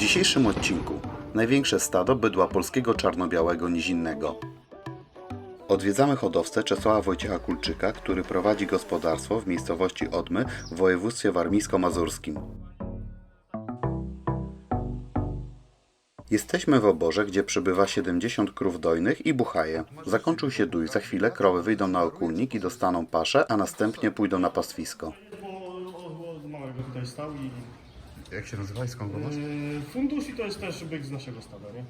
dzisiejszym odcinku największe stado bydła polskiego czarno-białego nizinnego. Odwiedzamy hodowcę Czesława Wojciecha Kulczyka, który prowadzi gospodarstwo w miejscowości Odmy w województwie warmińsko-mazurskim. Jesteśmy w oborze, gdzie przybywa 70 krów dojnych i buchaje. Zakończył się dój, za chwilę krowy wyjdą na okulnik i dostaną paszę, a następnie pójdą na pastwisko. Jak się nazywa i skąd yy, fundusz i to jest też byk z naszego stada, nie?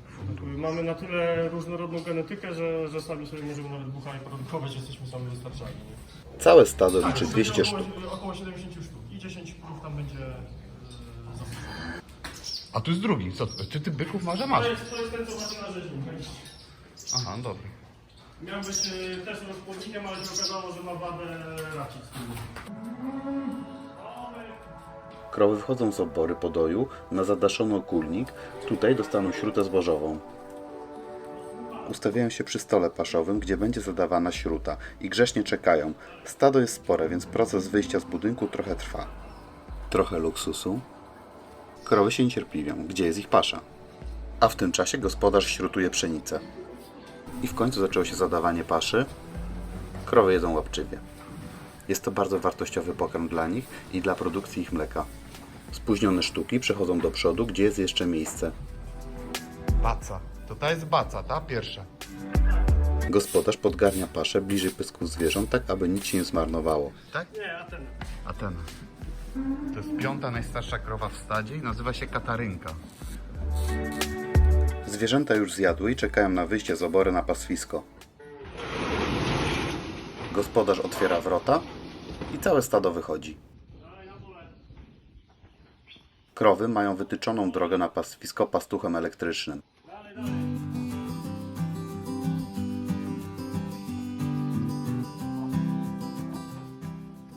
Yy, Mamy na tyle różnorodną genetykę, że, że sami sobie możemy nawet buchaj produkować, jesteśmy sami wystarczalni. nie? Całe stado liczy Tak, 200 około, sztuk. Około 70 sztuk i 10 krów tam będzie yy, zastosowane. A tu jest drugi. Co? Czy ty byków może masz? To jest, to jest ten, co macie na rzeźni. Aha, dobra. Miał być yy, też rozpłodnikiem, ale się okazało, że ma wadę racic. Krowy wchodzą z obory podoju na zadaszony okulnik, tutaj dostaną śrutę zbożową. Ustawiają się przy stole paszowym, gdzie będzie zadawana śruta i grzecznie czekają. Stado jest spore, więc proces wyjścia z budynku trochę trwa. Trochę luksusu. Krowy się niecierpliwią, gdzie jest ich pasza. A w tym czasie gospodarz śrutuje pszenicę. I w końcu zaczęło się zadawanie paszy. Krowy jedzą łapczywie. Jest to bardzo wartościowy pokarm dla nich i dla produkcji ich mleka. Spóźnione sztuki przechodzą do przodu, gdzie jest jeszcze miejsce. Baca. To ta jest baca, ta pierwsza. Gospodarz podgarnia paszę bliżej pysków zwierząt, tak aby nic się nie zmarnowało. Tak? Nie, a ten. Atena. To jest piąta najstarsza krowa w stadzie i nazywa się Katarynka. Zwierzęta już zjadły i czekają na wyjście z obory na pastwisko. Gospodarz otwiera wrota i całe stado wychodzi. Krowy mają wytyczoną drogę na pastwisko pastuchem elektrycznym.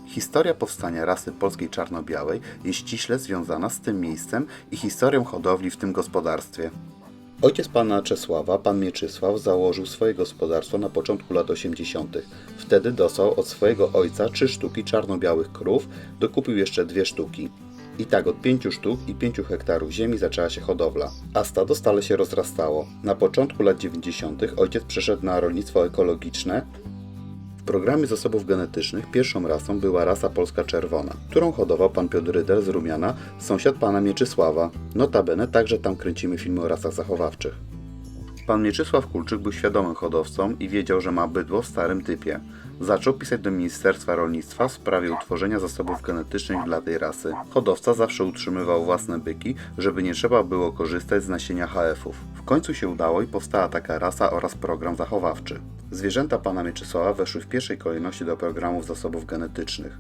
Historia powstania rasy polskiej czarno-białej jest ściśle związana z tym miejscem i historią hodowli w tym gospodarstwie. Ojciec pana Czesława, pan Mieczysław, założył swoje gospodarstwo na początku lat 80. Wtedy dostał od swojego ojca trzy sztuki czarno-białych krów, dokupił jeszcze dwie sztuki. I tak od pięciu sztuk i pięciu hektarów ziemi zaczęła się hodowla, a stado stale się rozrastało. Na początku lat 90. ojciec przeszedł na rolnictwo ekologiczne, w programie zasobów genetycznych pierwszą rasą była rasa polska czerwona, którą hodował pan Piotr Rydel z Rumiana, sąsiad pana Mieczysława. Notabene także tam kręcimy filmy o rasach zachowawczych. Pan Mieczysław Kulczyk był świadomym hodowcą i wiedział, że ma bydło w starym typie. Zaczął pisać do Ministerstwa Rolnictwa w sprawie utworzenia zasobów genetycznych dla tej rasy. Hodowca zawsze utrzymywał własne byki, żeby nie trzeba było korzystać z nasienia HF-ów. W końcu się udało i powstała taka rasa oraz program zachowawczy. Zwierzęta pana Mieczysława weszły w pierwszej kolejności do programów zasobów genetycznych.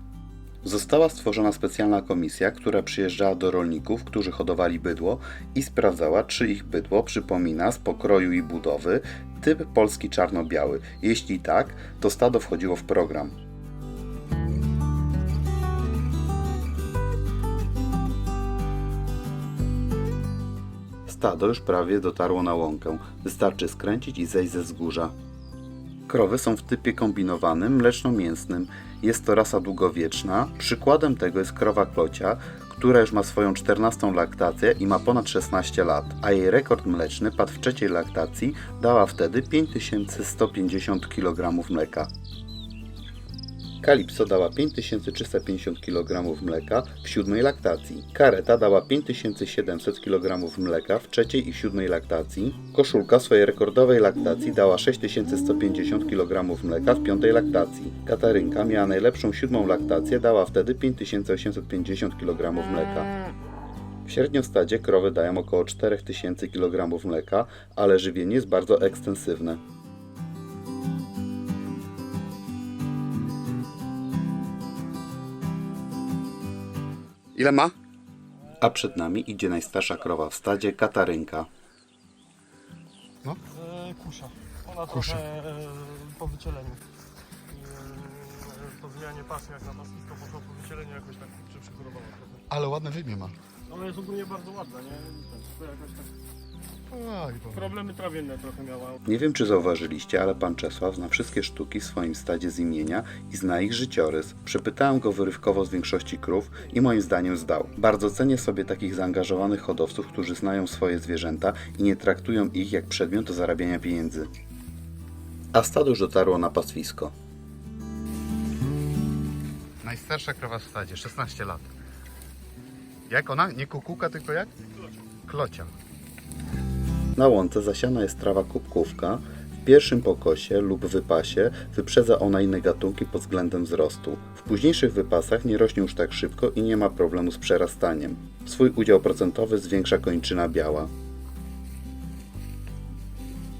Została stworzona specjalna komisja, która przyjeżdżała do rolników, którzy hodowali bydło i sprawdzała, czy ich bydło przypomina z pokroju i budowy typ polski czarno-biały. Jeśli tak, to stado wchodziło w program. Stado już prawie dotarło na łąkę. Wystarczy skręcić i zejść ze wzgórza. Krowy są w typie kombinowanym, mleczno-mięsnym. Jest to rasa długowieczna. Przykładem tego jest krowa klocia, która już ma swoją 14 laktację i ma ponad 16 lat, a jej rekord mleczny padł w trzeciej laktacji, dała wtedy 5150 kg mleka. Kalipso dała 5350 kg mleka w siódmej laktacji. Kareta dała 5700 kg mleka w trzeciej i siódmej laktacji. Koszulka swojej rekordowej laktacji dała 6150 kg mleka w piątej laktacji. Katarynka miała najlepszą siódmą laktację, dała wtedy 5850 kg mleka. W średniostadzie krowy dają około 4000 kg mleka, ale żywienie jest bardzo ekstensywne. Ile ma? A przed nami idzie najstarsza krowa w stadzie, Katarynka. No. E, kusza. Ona Kusza. trochę e, po wycieleniu. E, to zmianie pasy jak na pastwisko poszło po wycieleniu jakoś tak trochę. Ale ładne wymię ma. Ona jest ogólnie bardzo ładna, nie? To jakoś tak Oj, bo... problemy trawienne trochę miała. Nie wiem, czy zauważyliście, ale pan Czesław zna wszystkie sztuki w swoim stadzie z imienia i zna ich życiorys. Przepytałem go wyrywkowo z większości krów i moim zdaniem zdał. Bardzo cenię sobie takich zaangażowanych hodowców, którzy znają swoje zwierzęta i nie traktują ich jak przedmiot do zarabiania pieniędzy. A stado już dotarło na pastwisko. Najstarsza krowa w stadzie, 16 lat. Jak ona? Nie kukułka, tylko jak? Klocia. Na łące zasiana jest trawa kubkówka. W pierwszym pokosie lub wypasie wyprzedza ona inne gatunki pod względem wzrostu. W późniejszych wypasach nie rośnie już tak szybko i nie ma problemu z przerastaniem. Swój udział procentowy zwiększa kończyna biała.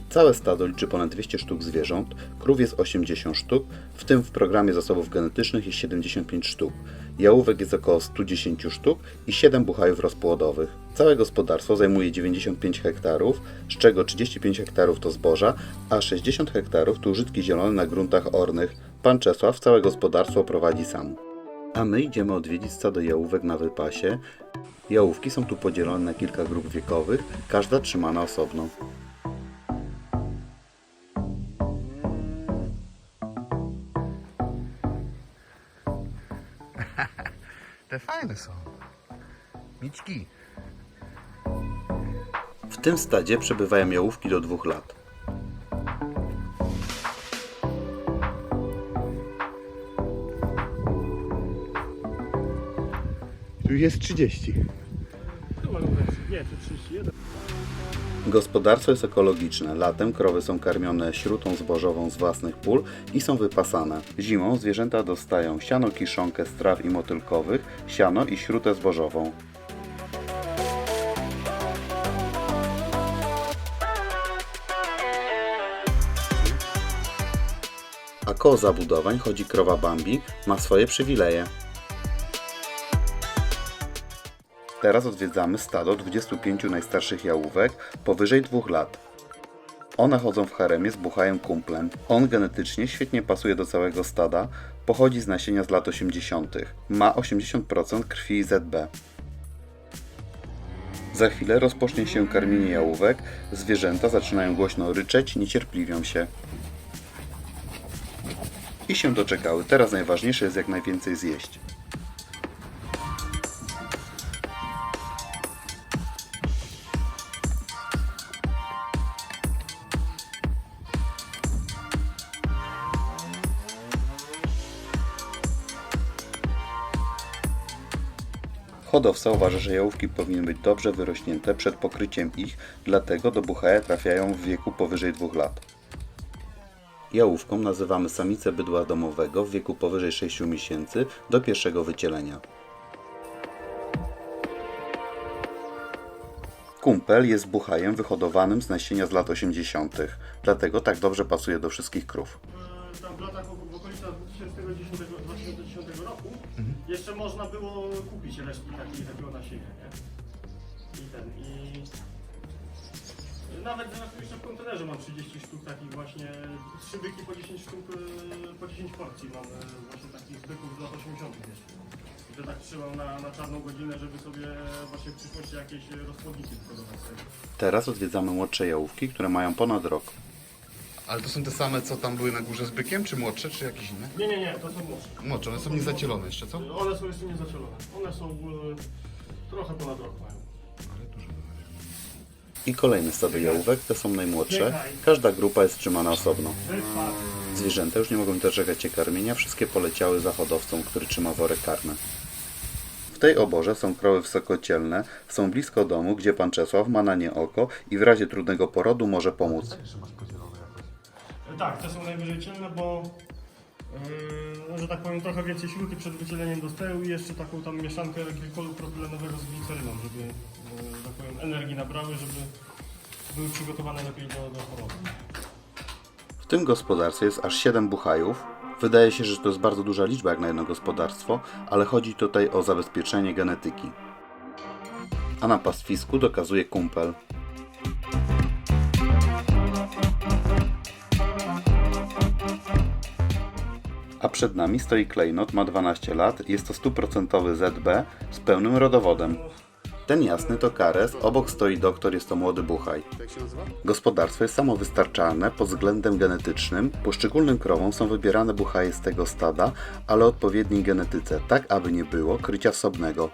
Całe stado liczy ponad 200 sztuk zwierząt, krów jest 80 sztuk, w tym w programie zasobów genetycznych jest 75 sztuk. Jałówek jest około 110 sztuk i 7 buchajów rozpłodowych. Całe gospodarstwo zajmuje 95 hektarów, z czego 35 hektarów to zboża, a 60 hektarów to użytki zielone na gruntach ornych. Pan Czesław całe gospodarstwo prowadzi sam. A my idziemy odwiedzić stado jałówek na wypasie. Jałówki są tu podzielone na kilka grup wiekowych, każda trzymana osobno. Fajne są. Miczki. W tym stadzie przebywają jałówki do dwóch lat. Tu jest 30. Chyba nie, to 31. Gospodarstwo jest ekologiczne. Latem krowy są karmione śrutą zbożową z własnych pól i są wypasane. Zimą zwierzęta dostają siano kiszonkę z traw i motylkowych, siano i śrutę zbożową. A koło zabudowań chodzi krowa Bambi, ma swoje przywileje. Teraz odwiedzamy stado 25 najstarszych jałówek powyżej 2 lat. One chodzą w haremie z buchajem kumplem. On genetycznie świetnie pasuje do całego stada, pochodzi z nasienia z lat 80. Ma 80% krwi ZB. Za chwilę rozpocznie się karmienie jałówek, zwierzęta zaczynają głośno ryczeć, niecierpliwią się. I się doczekały. Teraz najważniejsze jest jak najwięcej zjeść. Hodowca uważa, że jałówki powinny być dobrze wyrośnięte przed pokryciem ich, dlatego do buchaja trafiają w wieku powyżej 2 lat. Jałówką nazywamy samicę bydła domowego w wieku powyżej 6 miesięcy do pierwszego wycielenia. Kumpel jest buchajem wyhodowanym z nasienia z lat 80., dlatego tak dobrze pasuje do wszystkich krów. E, Tam w latach w w okolicach 2010, 2010 roku jeszcze można było kupić resztki takiej, takiego nasienia, nie? I ten, i... Nawet tu jeszcze w kontenerze mam 30 sztuk takich właśnie, trzy byki po 10 sztuk, e, po 10 porcji mam e, właśnie takich byków z lat 80 jeszcze. I to tak trzymam na, na czarną godzinę, żeby sobie właśnie w przyszłości jakieś zbudować z tego. Teraz odwiedzamy młodsze jałówki, które mają ponad rok. Ale to są te same, co tam były na górze z bykiem, czy młodsze, czy jakieś inne? Nie, nie, nie, to są młodsze. Młodsze, one są niezacielone jeszcze, co? One są jeszcze nie zacielone. One są e, trochę ponad rok mają. I kolejne stado jałówek, te są najmłodsze. Każda grupa jest trzymana osobno. Zwierzęta już nie mogą doczekać się karmienia, wszystkie poleciały za hodowcą, który trzyma worek karmy. W tej oborze są krowy wysokocielne, są blisko domu, gdzie pan Czesław ma na nie oko i w razie trudnego porodu może pomóc. Tak, te są najwyżej ciemne, bo yy, że tak powiem trochę więcej śruty przed wycieleniem dostają i jeszcze taką tam mieszankę glikolu propylenowego z gliceryną, żeby yy, tak powiem energii nabrały, żeby były przygotowane lepiej do, do porodu. W tym gospodarstwie jest aż 7 buchajów. Wydaje się, że to jest bardzo duża liczba jak na jedno gospodarstwo, ale chodzi tutaj o zabezpieczenie genetyki. A na pastwisku dokazuje kumpel. A przed nami stoi klejnot, ma 12 lat, jest to stuprocentowy ZB z pełnym rodowodem. Ten jasny to kares, obok stoi doktor, jest to młody buchaj. Gospodarstwo jest samowystarczalne pod względem genetycznym. Poszczególnym krowom są wybierane buchaje z tego stada, ale odpowiedniej genetyce, tak aby nie było krycia wsobnego.